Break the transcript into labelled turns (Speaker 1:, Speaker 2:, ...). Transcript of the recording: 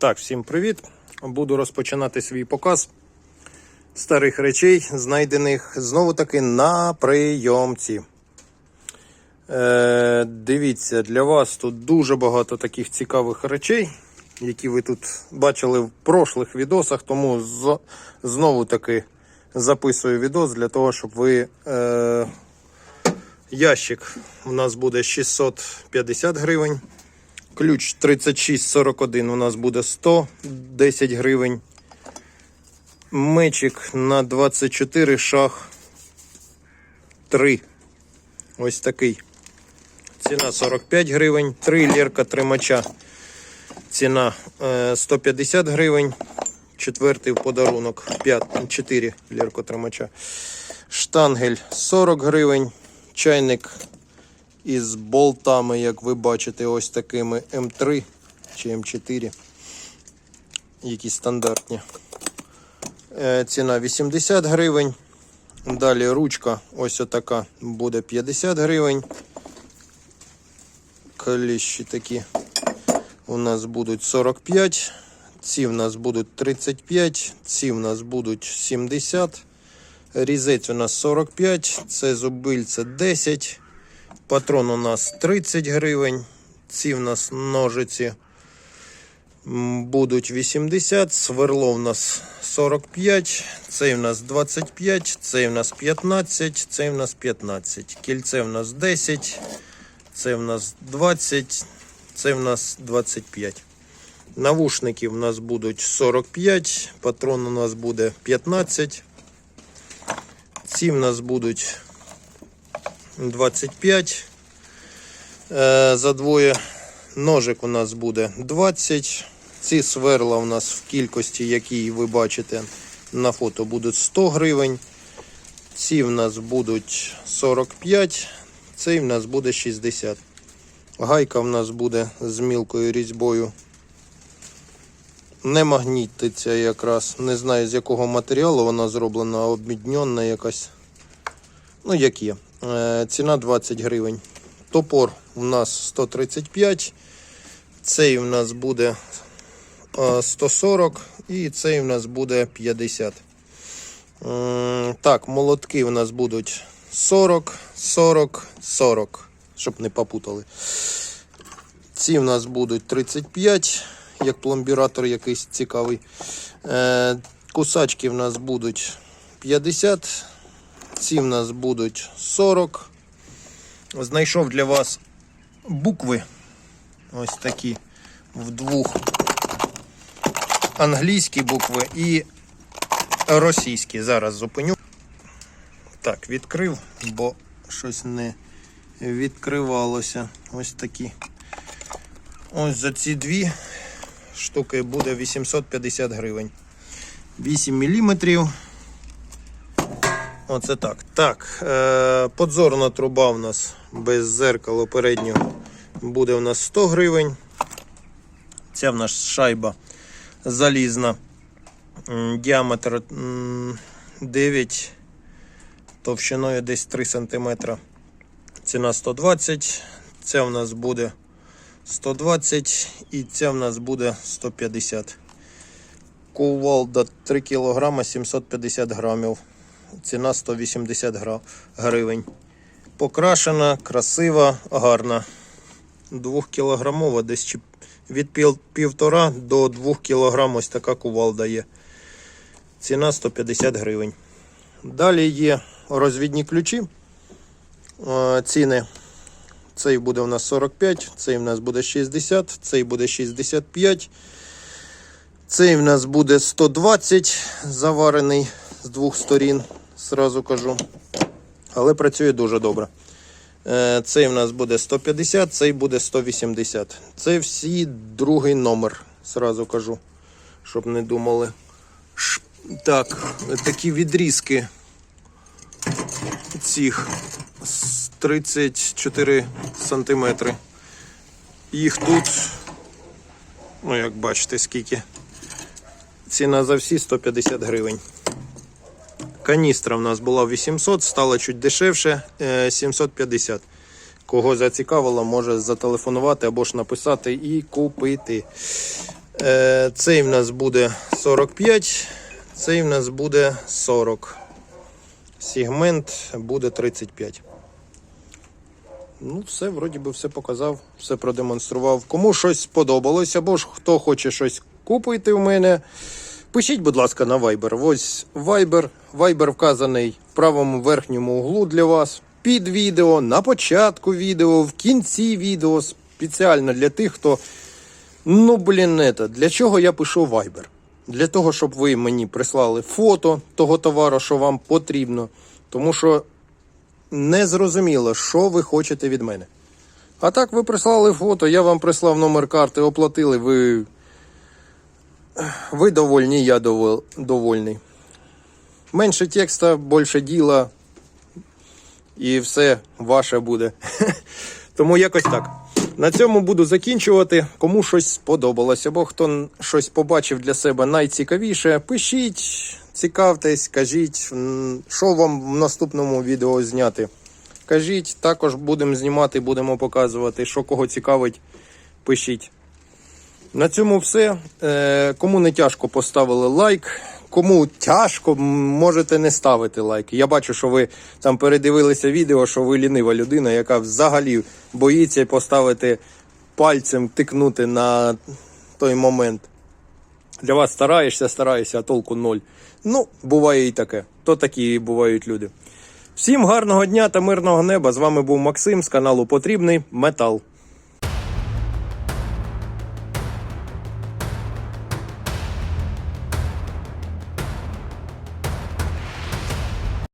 Speaker 1: Так, всім привіт. Буду розпочинати свій показ старих речей, знайдених знову таки на прийомці. Е, дивіться, для вас тут дуже багато таких цікавих речей, які ви тут бачили в прошлих відосах, тому з, знову таки записую відос для того, щоб ви. Е, ящик у нас буде 650 гривень. Ключ 3641 у нас буде 110 гривень. Мечик на 24 шах 3. Ось такий. Ціна 45 гривень. 3 лірка тримача. Ціна е, 150 гривень. Четвертий в подарунок 5, 4 лірко тримача. Штангель 40 гривень. Чайник із болтами, як ви бачите, ось такими М3 чи М4, які стандартні. Е, Ціна 80 гривень. Далі ручка ось отака буде 50 гривень. Кліщі такі у нас будуть 45. Ці в нас будуть 35, ці в нас будуть 70. Різець у нас 45, це зубильце 10. Патрон у нас 30 гривень. Ці в нас ножиці будуть 80, сверло в нас 45, цей в нас 25, цей в нас 15, цей в нас 15. Кільце в нас 10, це в нас 20, це в нас 25. Навушники в нас будуть 45, патрон у нас буде 15. Ці в нас будуть 25. Е, За двоє ножик у нас буде 20. Ці сверла у нас в кількості, які ви бачите на фото, будуть 100 гривень. Ці в нас будуть 45, цей в нас буде 60. Гайка в нас буде з мілкою різьбою. Не магнітиться якраз. Не знаю з якого матеріалу вона зроблена, обмідньона якась. Ну, як є. Е, ціна 20 гривень. Топор у нас 135. Цей у нас буде е, 140 і цей у нас буде 50. Так, молотки у нас будуть 40, 40, 40, щоб не попутали. Ці в нас будуть 35, як пломбіратор якийсь цікавий. Е, Кусачки в нас будуть 50. Ці в нас будуть 40. Знайшов для вас букви. Ось такі в двох. Англійські букви і російські. Зараз зупиню. Так, відкрив, бо щось не відкривалося. Ось такі. Ось за ці дві штуки буде 850 гривень. 8 міліметрів. Оце так. Так, е, подзорна труба у нас без зеркала переднього буде у нас 100 гривень. Ця в нас шайба залізна. Діаметр 9, товщиною десь 3 см. Ціна 120. Ця в нас буде 120 і ця в нас буде 150. Кувалда 3 кг 750 грамів. Ціна 180 гривень. Покрашена, красива, гарна. 2 кілограмова, десь від пів- півтора до 2 кг ось така кувалда є. Ціна 150 гривень. Далі є розвідні ключі. Ціни. Цей буде у нас 45, цей у нас буде 60, цей буде 65. Цей в нас буде 120 заварений з двох сторін, зразу кажу. Але працює дуже добре. Е, Цей в нас буде 150, цей буде 180. Це всі другий номер, зразу кажу, щоб не думали. Так, такі відрізки цих 34 сантиметри. Їх тут, ну як бачите, скільки. Ціна за всі 150 гривень. Каністра в нас була 800, стала чуть дешевше е, 750. Кого зацікавило, може зателефонувати або ж написати і купити. Е, Цей в нас буде 45, цей в нас буде 40. Сегмент буде 35. Ну, все, вроді би, все показав, все продемонстрував. Кому щось сподобалось, або ж хто хоче щось купити в мене. Пишіть, будь ласка, на Viber. Ось Viber. Viber вказаний в правому верхньому углу для вас. Під відео, на початку відео, в кінці відео. Спеціально для тих, хто. Ну, блін, это, для чого я пишу Viber? Для того, щоб ви мені прислали фото того товару, що вам потрібно. Тому що не зрозуміло, що ви хочете від мене. А так, ви прислали фото, я вам прислав номер карти, оплатили, ви. Ви довольні, я довол- довольний. Менше текста, більше діла. І все ваше буде. Тому якось так. На цьому буду закінчувати. Кому щось сподобалось, або хто щось побачив для себе найцікавіше, пишіть, цікавтесь, кажіть, що вам в наступному відео зняти. Кажіть, також будемо знімати, будемо показувати, що кого цікавить, пишіть. На цьому все. Е, Кому не тяжко, поставили лайк. Кому тяжко, можете не ставити лайк. Я бачу, що ви там передивилися відео, що ви лінива людина, яка взагалі боїться поставити пальцем, тикнути на той момент. Для вас стараєшся, стараєшся, а толку ноль. Ну, буває і таке. То такі бувають люди. Всім гарного дня та мирного неба. З вами був Максим з каналу Потрібний Метал.